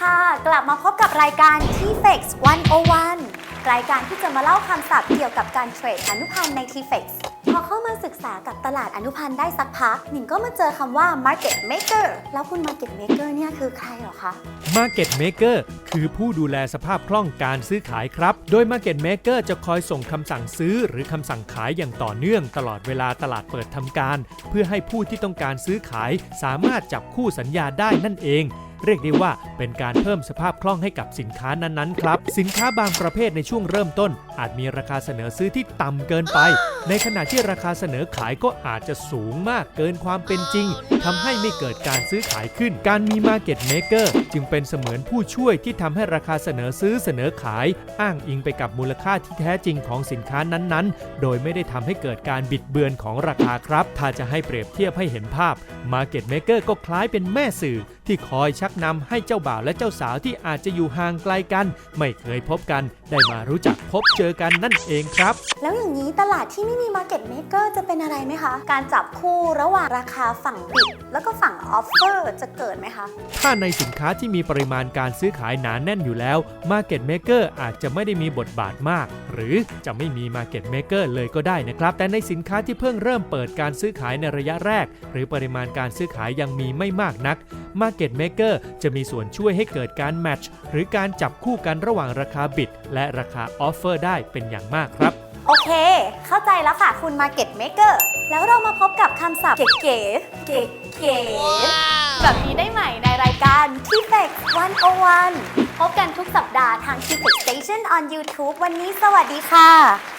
ค่ะ กลับมาพบกับรายการ t f e x 101 รายการที่จะมาเล่าคำศัพท์เกี่ยวกับการเทรดอนุพันธ์ใน t f e x พอเข้ามาศึกษากับตลาดอนุพันธ์ได้สักพัก หนิงก็มาเจอคำว่า market maker แล้วคุณ market maker เนี่ยคือใครหรอคะ Market Maker คือผู้ดูแลสภาพคล่องการซื้อขายครับ โดย Market Maker จะคอยส่งคำสั่งซื้อหรือคำสั่งขายอย่างต่อเนื่อง ตลอดเวลาตลาดเปิดทำการ เพื่อให้ผู้ที่ต้องการซื้อขายสามารถจับคู่สัญญาได้นั่นเอง เรียกได้ว่าเป็นการเพิ่มสภาพคล่องให้กับสินค้านั้นๆ ครับ สินค้าบางประเภทในช่วงเริ่มต้น อาจมีราคาเสนอซื้อที่ต่ำเกินไป ในขณะที่ราคาเสนอขายก็อาจจะสูงมากเกินความเป็นจริงทำให้ไม่เกิดการซื้อขายขึ้น การมี Market Maker จึงเป็นเสมือนผู้ช่วยที่ทำให้ราคาเสนอซื้อเสนอขาย อ้างอิงไปกับมูลค่าที่แท้จริงของสินค้านั้นๆ โดยไม่ได้ทำให้เกิดการบิดเบือนของราคาครับ ถ้าจะให้เปรียบเทียบให้เห็นภาพ Market Maker ก็คล้ายเป็นแม่สื่อ ที่คอยชักนำให้เจ้าบ่าวและเจ้าสาวที่อาจจะอยู่ห่างไกลกัน ไม่เคยพบกัน ได้มารู้จักพบเจอกันนั่นเองครับ แล้วอย่างนี้ตลาดที่ไม่มี market maker จะเป็นอะไรไหมคะ การจับคู่ระหว่างราคาฝั่งบิดแล้วก็ฝั่ง offer จะเกิดไหมคะ ถ้าในสินค้าที่มีปริมาณการซื้อขายหนาแน่นอยู่แล้ว Market Maker อาจจะไม่ได้มีบทบาทมาก หรือจะไม่มี Market Maker เลยก็ได้นะครับ แต่ในสินค้าที่เพิ่งเริ่มเปิดการซื้อขายในระยะแรก หรือปริมาณการซื้อขายยังมีไม่มากนัก Market Maker จะมีส่วนช่วยให้เกิดการแมทช์หรือการจับคู่กันระหว่างราคาบิดและราคาออฟเฟอร์ได้เป็นอย่างมากครับ โอเค เข้าใจแล้วค่ะคุณ market maker แล้วเรามาพบกับคำศัพท์เก๋ๆเก๋ๆแบบนี้ได้ใหม่ในรายการ t f e x 101 พบกันทุกสัปดาห์ทาง t f e x Station on YouTube วันนี้สวัสดีค่ะบ๊ายบาย